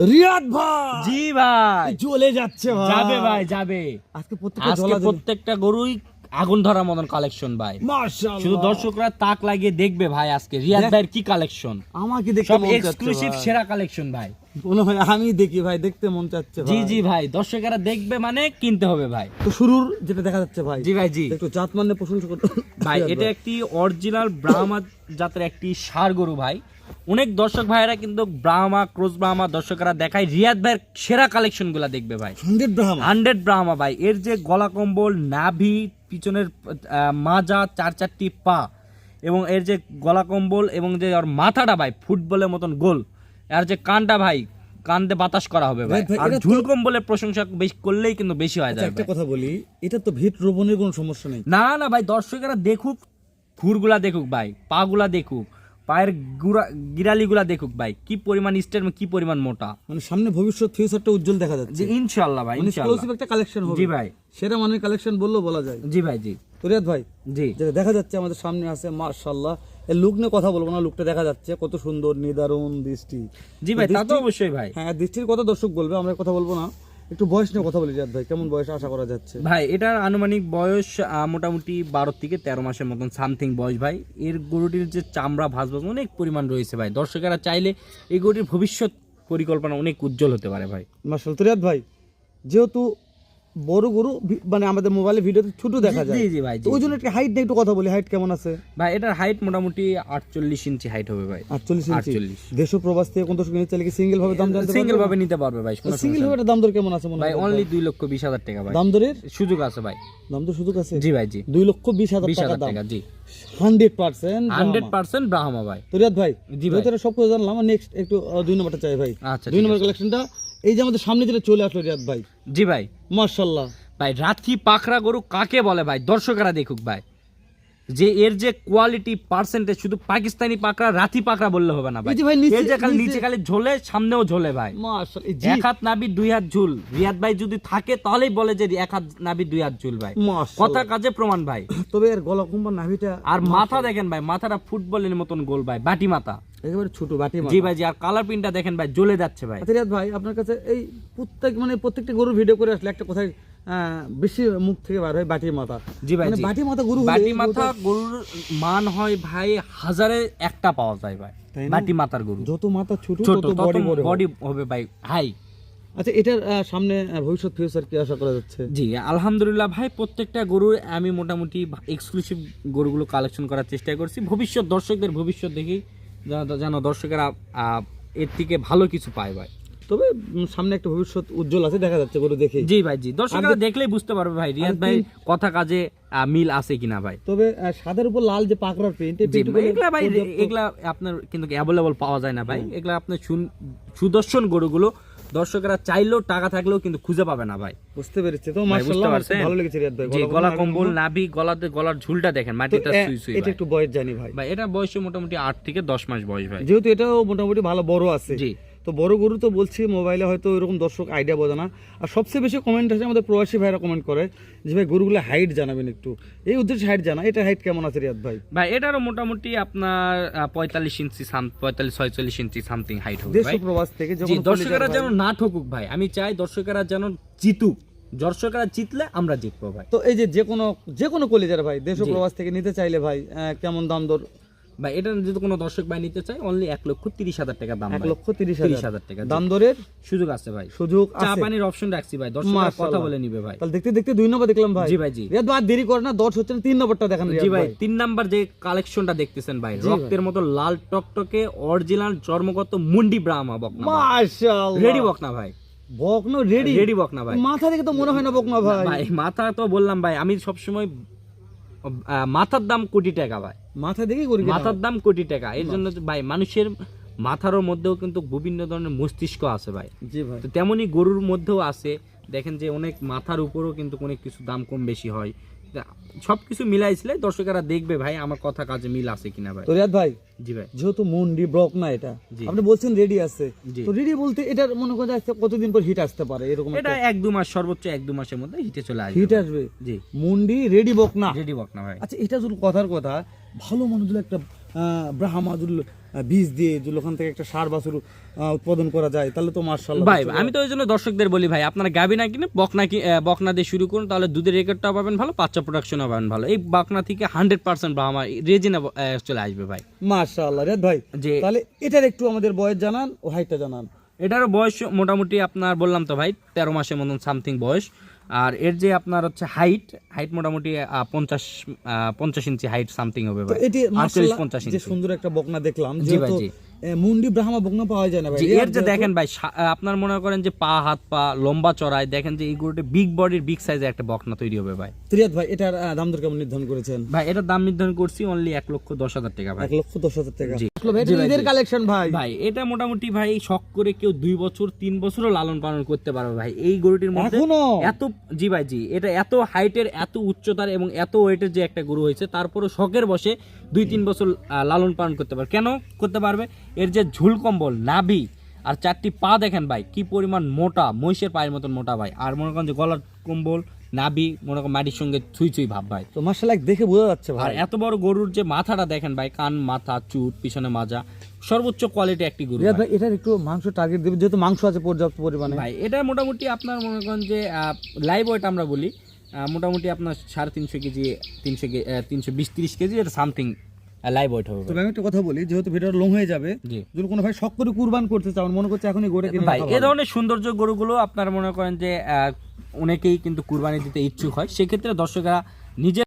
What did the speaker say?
রিয়াদ ভাই! জি ভাই। চলে যাচ্ছে ভাই। যাবে ভাই যাবে। আজকে প্রত্যেকটা আজকে প্রত্যেকটা গরুই আগুন ধরার মতন কালেকশন ভাই। শুধু দর্শকরা তাক লাগিয়ে দেখবে ভাই আজকে। রিয়াদ ভাইয়ের কি কালেকশন আমাকে দেখতে সব এক্সক্লুসিভ সেরা কালেকশন ভাই। হয় আমি দেখি ভাই দেখতে মন চাচ্ছে জি জি ভাই দর্শকেরা দেখবে মানে কিনতে হবে ভাই। তো শুরুর যেটা দেখা যাচ্ছে ভাই জি ভাই জি। একটু জাত মানে প্রশংসা করতে ভাই এটা একটি অরিজিনাল ব্রাহ্মা জাতের একটি সার গরু ভাই। অনেক দর্শক ভাইয়েরা কিন্তু ব্রাহ্মা ক্রোস ব্রাহ্মা দর্শকরা দেখায়। রিয়াদ ভাইয়ের সেরা কালেকশনগুলা দেখবে ভাই। হান্ড্রেড ব্রাহ্মা হান্ড্রেড ব্রাহ্মা ভাই এর যে গলা কম্বল নাভি পিছনের মাজা চার চারটি পা এবং এর যে গলা কম্বল এবং যে ওর মাথাটা ভাই ফুটবলের মতন গোল আর যে কানটা ভাই কান্দে বাতাস করা হবে ভাই। আর ঝুলকম বলে প্রশংসা বেশি করলেই কিন্তু বেশি হয়ে আচ্ছা, যায় একটা কথা বলি এটা তো ভিত রোপণের কোনো সমস্যা নেই। না না ভাই দর্শকেরা দেখুক খুরগুলা দেখুক ভাই পাগুলা দেখুক পায়ের গুড়া গিরালিগুলা দেখুক ভাই কি পরিমাণ স্টের কি পরিমাণ মোটা। মানে সামনে ভবিষ্যৎ ফিউচারটা উজ্জ্বল দেখা যাচ্ছে। ইনশাআল্লাহ ভাই মানে ইনশাআল্লাহ একটা কালেকশন হবে। জি ভাই। সেরা মানের কালেকশন বললেও বলা যায়। জি ভাই জি। তো রিয়াদ ভাই জি। যেটা দেখা যাচ্ছে আমাদের সামনে আছে মার্শাল্লাহ এর লুক নিয়ে কথা বলব না লুকটা দেখা যাচ্ছে কত সুন্দর নিদারুণ দৃষ্টি। জি ভাই তা তো অবশ্যই ভাই। হ্যাঁ দৃষ্টির কথা দর্শক বলবে আমরা কথা বলব না। একটু বয়স নিয়ে কথা বলি রিয়াদ ভাই। কেমন বয়স আশা করা যাচ্ছে? ভাই এটার আনুমানিক বয়স মোটামুটি বারো থেকে তেরো মাসের মতন সামথিং বয়স ভাই। এর গরুটির যে চামড়া ভাস ভাস অনেক পরিমাণ রয়েছে ভাই। দর্শকেরা চাইলে এই গরুটির ভবিষ্যৎ পরিকল্পনা অনেক উজ্জ্বল হতে পারে ভাই। মার্শাল তুরিয়াদ ভাই যেহেতু বড় গরু মানে আমাদের মোবাইলে ভিডিওতে ছোট দেখা যায়। জি জি ভাই ওই জন্য একটু হাইট নিয়ে একটু কথা বলি হাইট কেমন আছে? ভাই এটার হাইট মোটামুটি আটচল্লিশ ইঞ্চি হাইট হবে ভাই। আটচল্লিশ ইঞ্চি। 48 দেশ প্রবাস থেকে কোন দর্শক নিতে চাইলে কি সিঙ্গেল ভাবে দাম জানতে সিঙ্গেল ভাবে নিতে পারবে ভাই সিঙ্গেল ভাবে দাম দর কেমন আছে মনে ভাই অনলি দুই লক্ষ বিশ হাজার টাকা ভাই। দাম দরের? সুযোগ আছে ভাই। দাম দর সুযোগ আছে? জি ভাই জি। দুই লক্ষ বিশ হাজার টাকা দাম। জি। Hundred percent hundred percent Brahma ভাই। তো রিয়াদ ভাই জি ভাই। সব কিছু জানলাম নেক্সট একটু দুই নম্বরটা চাই ভাই। আচ্ছা দুই নম্বর। কালেকশনটা এই যে আমাদের সামনে যেটা চলে আসলো রিয়াদ ভাই। জি ভাই। মার্শাল্লাহ ভাই রাত্রি পাখরা গরু কাকে বলে ভাই? দর্শকেরা দেখুক ভাই। যে এর যে কোয়ালিটি পার্সেন্টেজ শুধু পাকিস্তানি পাকড়া রাথি পাকড়া বললে হবে না ভাই। এই যে এর যে খালি নিচে- খালি ঝোলে সামনেও ঝোলে ভাই। এক হাত নাবি দুই হাত ঝুল। রিয়াদ ভাই যদি থাকে তাহলেই বলে যে এক হাত নাবি দুই হাত ঝুল ভাই। কথা কাজে প্রমাণ ভাই। তবে এর গলা কুম্বা নাভিটা আর মাথা দেখেন ভাই মাথাটা ফুটবলের মতন গোল ভাই বাটি মাথা। একেবারে ছোট বাটি জি ভাই জি আর কালার প্রিন্টটা দেখেন ভাই জ্বলে যাচ্ছে ভাই। আচ্ছা রিয়াদ ভাই আপনার কাছে এই প্রত্যেক মানে প্রত্যেকটা গরুর ভিডিও করে আসলে একটা কথাই বেশি মুখ থেকে বার হয় বাটির মাথা। জি ভাই মানে বাটি মাথা গরু বাটি মাথা গরুর মান হয় ভাই হাজারে একটা পাওয়া যায় ভাই বাটি মাথার গরু। যত মাথা ছোট তত বডি বডি হবে। ভাই হাই। আচ্ছা এটার সামনে ভবিষ্যৎ ফিউচার কি আশা করা যাচ্ছে? জি আলহামদুলিল্লাহ ভাই প্রত্যেকটা গরুর আমি মোটামুটি এক্সক্লুসিভ গরুগুলো কালেকশন করার চেষ্টা করছি। ভবিষ্যৎ দর্শকদের ভবিষ্যৎ দেখি যেন- যেন দর্শকেরা আহ, এর থেকে ভালো কিছু পায় ভাই। তবে সামনে একটা ভবিষ্যৎ উজ্জ্বল আছে দেখা যাচ্ছে গরু দেখে জি ভাই জি। দর্শকরা দেখলেই বুঝতে পারবে ভাই রিয়াদ ভাই কথা কাজে মিল আছে কিনা ভাই। তবে সাদার উপর লাল যে পাকড়ার প্রিন্ট এই এগুলা ভাই এগুলা আপনার কিন্তু অ্যাভেলেবল পাওয়া যায় না ভাই। এগুলা আপনার সুদর্শন গরুগুলো দর্শকরা চাইলেও টাকা থাকলেও কিন্তু খুঁজে পাবে না ভাই। বুঝতে পেরেছি। তো মাশাআল্লাহ ভালো লেগেছে রিয়াদ ভাই জি গলা কম্বল, নাভি গলাতে গলার ঝুলটা দেখেন মাটিটা সুই সুই এটা একটু বয়স জানি ভাই। ভাই এটা বয়সে মোটামুটি আট থেকে দশ মাস বয়স ভাই। যেহেতু এটাও মোটামুটি ভালো বড় আছে। জি। তো বড় গরু তো বলছি মোবাইলে হয়তো এরকম দর্শক আইডিয়া বোঝে না। আর সবচেয়ে বেশি কমেন্ট আছে আমাদের প্রবাসী ভাইরা কমেন্ট করে যে ভাই গরুগুলো হাইট জানাবেন একটু। এই উদ্দেশ্যে হাইট জানা এটা হাইট কেমন আছে রিয়াদ ভাই? ভাই এটারও মোটামুটি আপনার পঁয়তাল্লিশ ইঞ্চি পঁয়তাল্লিশ ছয়চল্লিশ ইঞ্চি সামথিং হাইট হবে প্রবাস থেকে দর্শকেরা যেন না ঠকুক ভাই আমি চাই দর্শকেরা যেন জিতুক। দর্শকেরা জিতলে আমরা জিতবো ভাই। তো এই যে যে কোনো যে কোনো কলেজের ভাই দেশ প্রবাস থেকে নিতে চাইলে ভাই কেমন দাম দর? ভাই এটা যদি কোনো দর্শক ভাই নিতে চায় অনলি এক লক্ষ তিরিশ হাজার টাকা দাম এক লক্ষ তিরিশ হাজার। টাকা দাম দরের সুযোগ আছে ভাই। সুযোগ চা পানির অপশন রাখছি ভাই দর্শকরা কথা বলে নিবে ভাই। তাহলে দেখতে দেখতে দুই নম্বর দেখলাম ভাই। জি ভাই জি। রিয়াদ আর দেরি করে না দশ হচ্ছে তিন নম্বরটা দেখান জি ভাই তিন নাম্বার যে কালেকশনটা দেখতেছেন ভাই রক্তের মতো লাল টকটকে অরিজিনাল জন্মগত মুন্ডি ব্রাহ্মা বকনা মাশাআল্লাহ। রেডি বকনা ভাই। বকনো রেডি রেডি বকনা ভাই। মাথা দেখে তো মনে হয় না বকনা ভাই। ভাই মাথা তো বললাম ভাই আমি সবসময় মাথার দাম কোটি টাকা ভাই। মাথা দেখেই করি মাথার দাম কোটি টাকা। এর জন্য ভাই মানুষের মাথার মধ্যেও কিন্তু বিভিন্ন ধরনের মস্তিষ্ক আছে ভাই। জি ভাই। তো তেমনি গরুর মধ্যেও আছে। দেখেন যে অনেক মাথার উপরও কিন্তু অনেক কিছু দাম কম বেশি হয়। তা সবকিছু মিলাইছিলে দর্শকেরা দেখবে ভাই আমার কথা কাজে মিল আছে কিনা ভাই। রিয়াদ ভাই জি ভাই। যেহেতু মুন্ডি ব্রক না এটা আপনি বলছেন রেডি আছে। তো রেডি বলতে এটার মনে করা যাচ্ছে কতদিন পর হিট আসতে পারে এরকম এটা এক দু মাস সর্বোচ্চ এক দু মাসের মধ্যে হিটে চলে আসবে হিট আসবে। জি। মুন্ডি রেডি বক না। রেডি বক না ভাই। আচ্ছা এটা শুধু কথার কথা ভালো মানুষগুলো একটা ব্রাহ্মাদুল বীজ দিয়ে যদি ওখান থেকে একটা সার বাছুর উৎপাদন করা যায় তাহলে তো মার্শাল্লাহ ভাই আমি তো ওই জন্য দর্শকদের বলি ভাই আপনারা গাবি না কিনে বকনা কি বকনা দিয়ে শুরু করুন তাহলে দুধের রেকর্ডটা পাবেন ভালো বাচ্চা প্রোডাকশনও পাবেন ভালো। এই বকনা থেকে হান্ড্রেড পার্সেন্ট আমার রেজিনা চলে আসবে ভাই। মার্শাল্লাহ রেদ ভাই যে তাহলে এটার একটু আমাদের বয়স জানান ও হাইটটা জানান। এটার বয়স মোটামুটি আপনার বললাম তো ভাই তেরো মাসের মতন সামথিং বয়স। আর এর যে আপনার হচ্ছে হাইট হাইট মোটামুটি আহ, পঞ্চাশ আহ, পঞ্চাশ ইঞ্চি হাইট সামথিং হবে এটি পঞ্চাশ ইঞ্চি সুন্দর একটা বকনা দেখলাম জি ভাই, জি। মুন্ডি ব্রাহ্মা পাওয়া যায় না ভাই। এর যে দেখেন ভাই আপনার মনে করেন যে পা হাত পা লম্বা চড়ায় দেখেন যে এই গরুটি বিগ বডির বিগ সাইজের একটা বকনা তৈরি হবে ভাই। তো রিয়াদ ভাই এটার দাম দর কেমন নির্ধারণ করেছেন? ভাই এটার দাম নির্ধারণ করছি অনলি এক লক্ষ দশ হাজার টাকা ভাই। এক লক্ষ দশ হাজার টাকা। কালেকশন ভাই ভাই এটা মোটামুটি ভাই শখ করে কেউ দুই বছর তিন বছরও লালন পালন করতে পারবে ভাই। এই গরুটির মধ্যে এত জি ভাই জি এটা এত হাইটের এত উচ্চতার এবং এত ওয়েটের যে একটা গরু হয়েছে তারপরে শখের বসে দুই তিন বছর লালন পালন করতে পারবে। কেন? করতে পারবে। এর যে ঝুল কম্বল নাভি আর চারটি পা দেখেন ভাই কি পরিমাণ মোটা মহিষের পায়ের মতন মোটা ভাই। আর মনে করেন যে গলার কম্বল নাবি মনে করেন মাটির সঙ্গে ছুঁই ছুঁই ভাব ভাই। তো মার্শাল্লাহ দেখে বোঝা যাচ্ছে আর ভাই এত বড় গরুর যে মাথাটা দেখেন ভাই কান মাথা চুট পিছনে মাজা সর্বোচ্চ কোয়ালিটি একটি গরু। ভাই। এটার একটু মাংস টার্গেট দেবে যেহেতু মাংস আছে পর্যাপ্ত পরিমাণে। ভাই এটা মোটামুটি আপনার মনে করেন যে লাইভ ওয়েট আমরা বলি মোটামুটি আপনার সাড়ে তিনশো কেজি তিনশো তিনশো বিশ তিরিশ কেজি এটা সামথিং লাইভ ওয়েট হবে তবে আমি একটা কথা বলি যেহেতু ভিডিওটা লং হয়ে যাবে যদি কোনো ভাই শখ করে কুরবান করতে চান মনে করছে এখনই গরু কিনে ভাই এই এ ধরনের সৌন্দর্য গরুগুলো আপনার মনে করেন যে আহ, অনেকেই কিন্তু কুরবানি দিতে ইচ্ছুক হয়। সেক্ষেত্রে দর্শকরা নিজের